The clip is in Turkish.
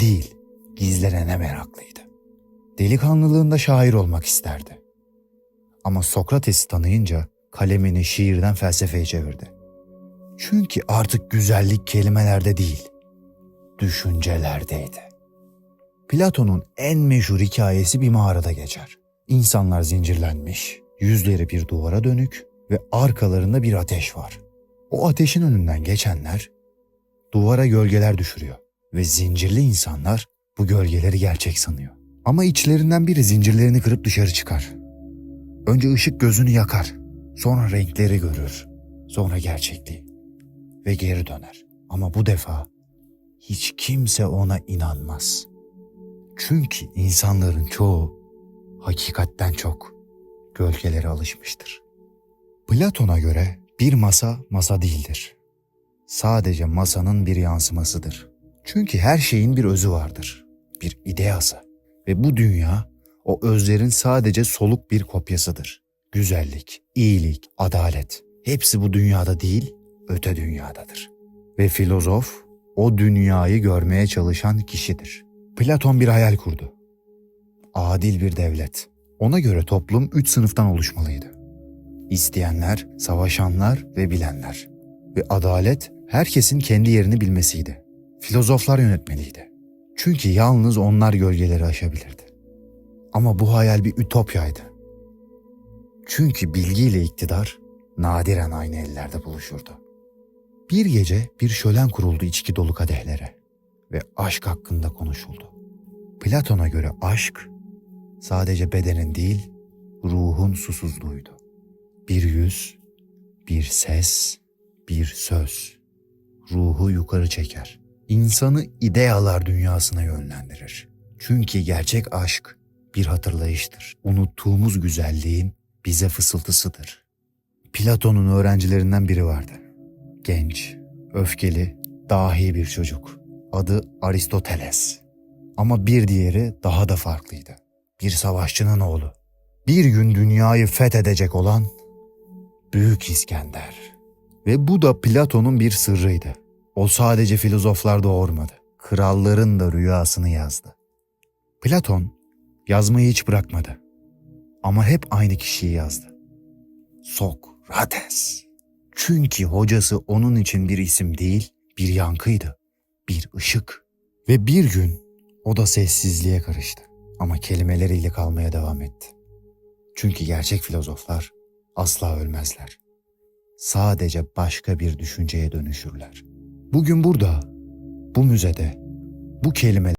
değil, gizlenene meraklıydı. Delikanlılığında şair olmak isterdi. Ama Sokrates'i tanıyınca kalemini şiirden felsefeye çevirdi. Çünkü artık güzellik kelimelerde değil, düşüncelerdeydi. Platon'un en meşhur hikayesi bir mağarada geçer. İnsanlar zincirlenmiş, yüzleri bir duvara dönük ve arkalarında bir ateş var. O ateşin önünden geçenler duvara gölgeler düşürüyor ve zincirli insanlar bu gölgeleri gerçek sanıyor. Ama içlerinden biri zincirlerini kırıp dışarı çıkar. Önce ışık gözünü yakar, sonra renkleri görür, sonra gerçekliği ve geri döner. Ama bu defa hiç kimse ona inanmaz. Çünkü insanların çoğu hakikatten çok gölgelere alışmıştır. Platon'a göre bir masa masa değildir. Sadece masanın bir yansımasıdır. Çünkü her şeyin bir özü vardır. Bir ideası. Ve bu dünya o özlerin sadece soluk bir kopyasıdır. Güzellik, iyilik, adalet hepsi bu dünyada değil, öte dünyadadır. Ve filozof o dünyayı görmeye çalışan kişidir. Platon bir hayal kurdu. Adil bir devlet. Ona göre toplum üç sınıftan oluşmalıydı. İsteyenler, savaşanlar ve bilenler. Ve adalet herkesin kendi yerini bilmesiydi. Filozoflar yönetmeliydi. Çünkü yalnız onlar gölgeleri aşabilirdi. Ama bu hayal bir ütopyaydı. Çünkü bilgiyle iktidar nadiren aynı ellerde buluşurdu. Bir gece bir şölen kuruldu içki dolu kadehlere ve aşk hakkında konuşuldu. Platon'a göre aşk sadece bedenin değil, ruhun susuzluğuydu. Bir yüz, bir ses, bir söz ruhu yukarı çeker. İnsanı idealar dünyasına yönlendirir. Çünkü gerçek aşk bir hatırlayıştır. Unuttuğumuz güzelliğin bize fısıltısıdır. Platon'un öğrencilerinden biri vardı. Genç, öfkeli, dahi bir çocuk. Adı Aristoteles. Ama bir diğeri daha da farklıydı. Bir savaşçının oğlu. Bir gün dünyayı fethedecek olan Büyük İskender. Ve bu da Platon'un bir sırrıydı. O sadece filozoflar doğurmadı. Kralların da rüyasını yazdı. Platon yazmayı hiç bırakmadı. Ama hep aynı kişiyi yazdı. Sokrates. Çünkü hocası onun için bir isim değil, bir yankıydı. Bir ışık. Ve bir gün o da sessizliğe karıştı. Ama kelimeleriyle kalmaya devam etti. Çünkü gerçek filozoflar asla ölmezler. Sadece başka bir düşünceye dönüşürler. Bugün burada, bu müzede, bu kelimeler